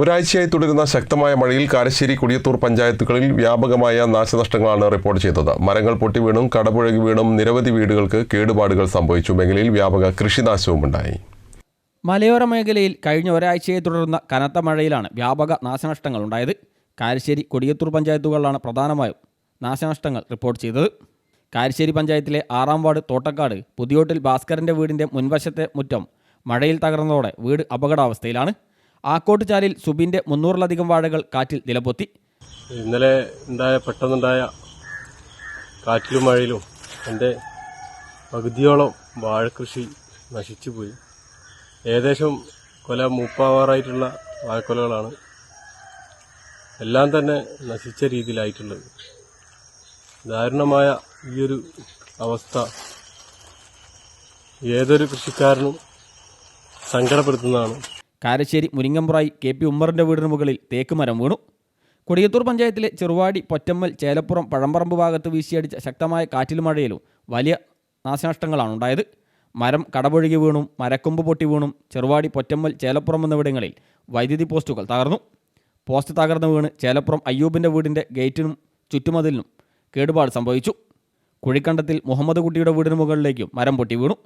ഒരാഴ്ചയായി തുടരുന്ന ശക്തമായ മഴയിൽ കാരശ്ശേരി കുടിയത്തൂർ പഞ്ചായത്തുകളിൽ വ്യാപകമായ നാശനഷ്ടങ്ങളാണ് റിപ്പോർട്ട് ചെയ്തത്. മരങ്ങൾ പൊട്ടി വീണും കടപുഴകി വീണും നിരവധി വീടുകൾക്ക് കേടുപാടുകൾ സംഭവിച്ചു. മേഖലയിൽ വ്യാപക കൃഷിനാശവും ഉണ്ടായി മലയോര മേഖലയിൽ കഴിഞ്ഞ ഒരാഴ്ചയെ തുടർന്ന കനത്ത മഴയിലാണ് വ്യാപക നാശനഷ്ടങ്ങൾ ഉണ്ടായത്. കാരശ്ശേരി കൊടിയത്തൂർ പഞ്ചായത്തുകളിലാണ് പ്രധാനമായും നാശനഷ്ടങ്ങൾ റിപ്പോർട്ട് ചെയ്തത്. കാരശ്ശേരി പഞ്ചായത്തിലെ ആറാം വാർഡ് തോട്ടക്കാട് പുതിയോട്ടിൽ ഭാസ്കരന്റെ വീടിന്റെ മുൻവശത്തെ മുറ്റം മഴയിൽ തകർന്നതോടെ വീട് അപകടാവസ്ഥയിലാണ്. ആക്കോട്ടുചാലിൽ സുബിന്റെ മുന്നൂറിലധികം വാഴകൾ കാറ്റിൽ നിലപൊത്തി. ഇന്നലെ ഉണ്ടായ പെട്ടെന്നുണ്ടായ കാറ്റിലും മഴയിലും എന്റെ പകുതിയോളം വാഴക്കൃഷി നശിച്ചുപോയി. ഏകദേശം കൊല മൂപ്പാവാറായിട്ടുള്ള വാഴക്കൊലകളാണ് എല്ലാം തന്നെ നശിച്ച രീതിയിലായിട്ടുള്ളത്. ദാരുണമായ ഈ ഒരു അവസ്ഥ ഏതൊരു കൃഷിക്കാരനും സങ്കടപ്പെടുത്തുന്നതാണ്. കാരശ്ശേരി മുരിങ്ങമ്പ്രായി കെ പി ഉമ്മറിന്റെ വീടിന് മുകളിൽ തേക്ക് മരം വീണു. കൊടിയത്തൂർ പഞ്ചായത്തിലെ ചെറുവാടി പൊറ്റമ്മൽ ചേലപ്പുറം പഴമ്പറമ്പ് ഭാഗത്ത് വീശിയടിച്ച ശക്തമായ കാറ്റിലും മഴയിലും വലിയ നാശനഷ്ടങ്ങളാണ് ഉണ്ടായത്. മരം കടപൊഴുകി വീണും മരക്കൊമ്പ് പൊട്ടി വീണും ചെറുവാടി പൊറ്റമ്മൽ ചേലപ്പുറം എന്നിവിടങ്ങളിൽ വൈദ്യുതി പോസ്റ്റുകൾ തകർന്നു. പോസ്റ്റ് തകർന്നു വീണ് ചേലപ്പുറം അയ്യൂബിന്റെ വീടിന്റെ ഗേറ്റിനും ചുറ്റുമതിലിനും കേടുപാട് സംഭവിച്ചു. കുഴിക്കണ്ടത്തിൽ മുഹമ്മദ് കുട്ടിയുടെ വീടിന് മുകളിലേക്കും മരം പൊട്ടി വീണു.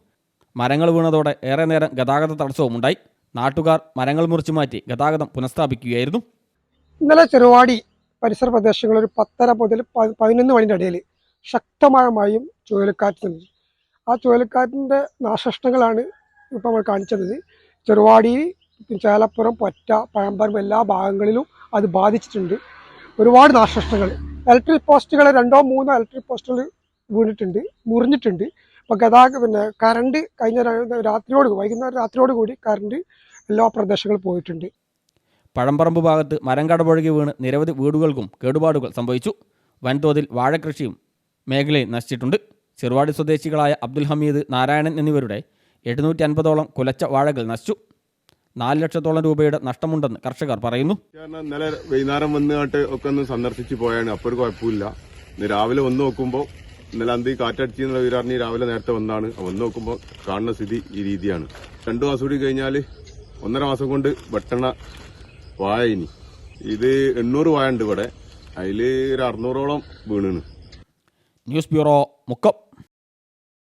മരങ്ങൾ വീണതോടെ ഏറെ നേരം ഗതാഗത തടസ്സവും ഉണ്ടായി നാട്ടുകാർ മരങ്ങൾ മുറിച്ചു മാറ്റി ഗതാഗതം പുനഃസ്ഥാപിക്കുകയായിരുന്നു. ഇന്നലെ ചെറുവാടി പരിസര പ്രദേശങ്ങളിൽ ഒരു പത്തര മുതൽ പതിനൊന്ന് മണിന്റെ ഇടയിൽ ശക്തമായ മഴയും ചുഴലിക്കാറ്റും ആ ചുഴലിക്കാറ്റിന്റെ നാശനഷ്ടങ്ങളാണ് ഇപ്പോൾ നമ്മൾ കാണിച്ചത്. ചെറുവാടി ചേലപ്പുറം പൊറ്റ പഴമ്പരം എല്ലാ ഭാഗങ്ങളിലും അത് ബാധിച്ചിട്ടുണ്ട്. ഒരുപാട് നാശനഷ്ടങ്ങൾ. ഇലക്ട്രിക് പോസ്റ്റുകൾ രണ്ടോ മൂന്നോ ഇലക്ട്രിക് പോസ്റ്റുകൾ വീണിട്ടുണ്ട് മുറിഞ്ഞിട്ടുണ്ട്. ഇപ്പോൾ ഗതാഗത പിന്നെ കറണ്ട് കഴിഞ്ഞ രാത്രിയോട് വൈകുന്നേരം രാത്രിയോട് കൂടി കറണ്ട് എല്ലാ പ്രദേശങ്ങളും പോയിട്ടുണ്ട്. പഴംപറമ്പ് ഭാഗത്ത് മരം കടപുഴകി വീണ് നിരവധി വീടുകൾക്കും കേടുപാടുകൾ സംഭവിച്ചു. വൻതോതിൽ വാഴകൃഷിയും മേഖലയിൽ നശിച്ചിട്ടുണ്ട്. ചെറുവാടി സ്വദേശികളായ അബ്ദുൽ ഹമീദ് നാരായണൻ എന്നിവരുടെ എഴുന്നൂറ്റി അൻപതോളം കുലച്ച വാഴകൾ നശിച്ചു. നാല് ലക്ഷത്തോളം രൂപയുടെ നഷ്ടമുണ്ടെന്ന് കർഷകർ പറയുന്നു. ഇന്നലെ വൈകുന്നേരം വന്നിട്ട് ഒക്കെ ഒന്ന് സന്ദർശിച്ചു പോയാണ്. അപ്പോൾ ഒരു കുഴപ്പമില്ല. രാവിലെ വന്ന് നോക്കുമ്പോൾ ഇന്നലെ അന്തി കാറ്റടിച്ചെന്നുള്ള വിവരറിഞ്ഞ് രാവിലെ നേരത്തെ വന്നാണ്. വന്ന് നോക്കുമ്പോൾ കാണുന്ന സ്ഥിതി ഈ രീതിയാണ്. രണ്ടു മാസം കൂടി കഴിഞ്ഞാൽ ഒന്നര മാസം കൊണ്ട് വെട്ടണ വായ ഇനി. ഇത് എണ്ണൂറ് വായ ഉണ്ട് ഇവിടെ. അതിൽ ഒരു അറുന്നൂറോളം വീണാണ്. News bureau Mukkam.